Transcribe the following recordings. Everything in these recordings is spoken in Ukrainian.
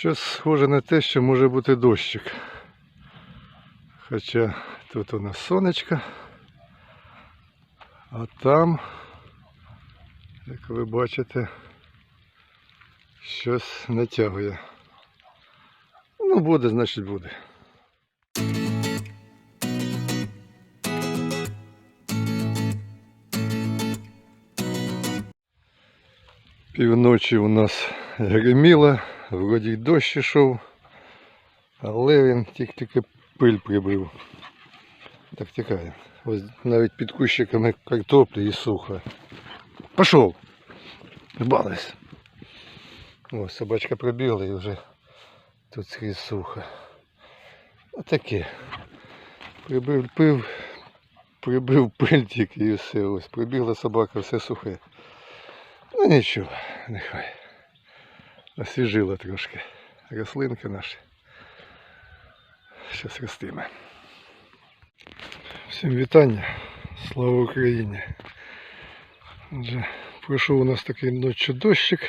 Щось схоже на те, що може бути дощик. Хоча тут у нас сонечко, а там, як ви бачите, щось натягує. Ну, буде, значить буде. Півночі у нас гриміло, вроді дощ ішов, але він тільки пиль прибив. Так тікає. Ось навіть під кущиками картоплі і сухо. Пішов! Збались. Ось собачка пробігла і вже тут скрізь сухо. Отаке. Прибив пив, прибив пиль тільки і все. Ось прибігла собака, все сухе. Ну нічого, нехай. Освіжила трошки рослинки наші. Щас ростиме. Всім вітання. Слава Україні. Отже, пройшов у нас такий ночі дощик.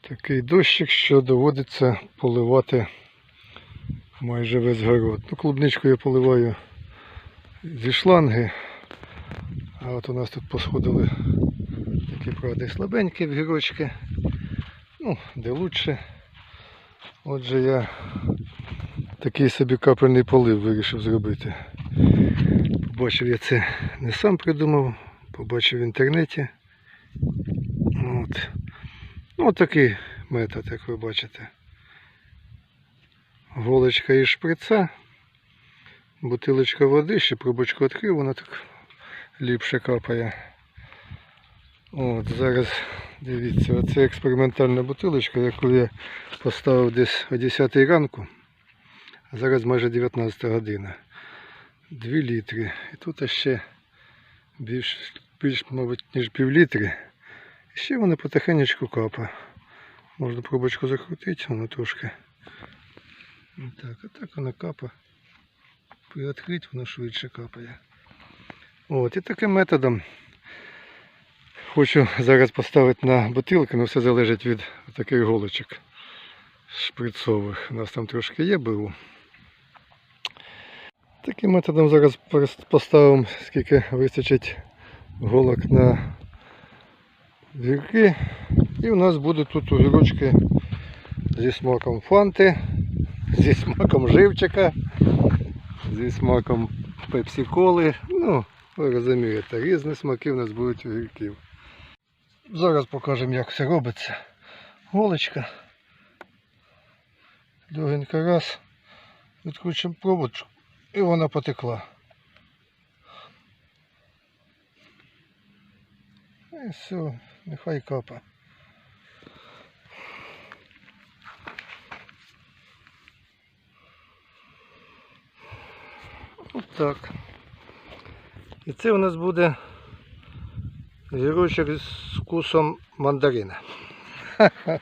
Такий дощик, що доводиться поливати майже весь город. Ну, клубничку я поливаю зі шланги. А от у нас тут посходили такі, правда, слабенькі вгірочки. Ну, де лучше. Отже, я такий собі капельний полив вирішив зробити. Побачив я це не сам придумав, побачив в інтернеті. От. Ну, такий метод, як ви бачите. Голочка із шприца, бутилочка води, ще пробочку відкрив, вона так ліпше капає. От, зараз дивіться, оце експериментальна бутилочка, яку я поставив десь о 10 ранку. А зараз майже 19 година. 2 літри. І тут ще більш, більш мабуть, ніж пів літри. І ще воно потихенечку капає. Можна пробочку закрутити, воно трошки. Отак, отак воно капає. Приоткрити, воно швидше капає. От, і таким методом хочу зараз поставити на бутилки, але все залежить від таких голочок шприцових. У нас там трошки є БУ. Таким методом зараз поставимо, скільки вистачить голок на вірки. І у нас будуть тут огірочки зі смаком фанти, зі смаком живчика, зі смаком пепсі-коли. Ну, ви розумієте, різні смаки у нас будуть у гірків. Зараз покажемо, як це робиться. Голочка. Легенько раз. Відкручуємо пробочку. І вона потекла. І все, нехай капа. От так. І це у нас буде гірочок з вкусом мандарина.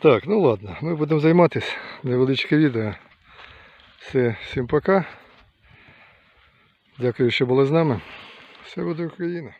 Так, ну ладно, ми будемо займатися. Невеличке відео. Все, всім пока. Дякую, що були з нами. Все буде Україна.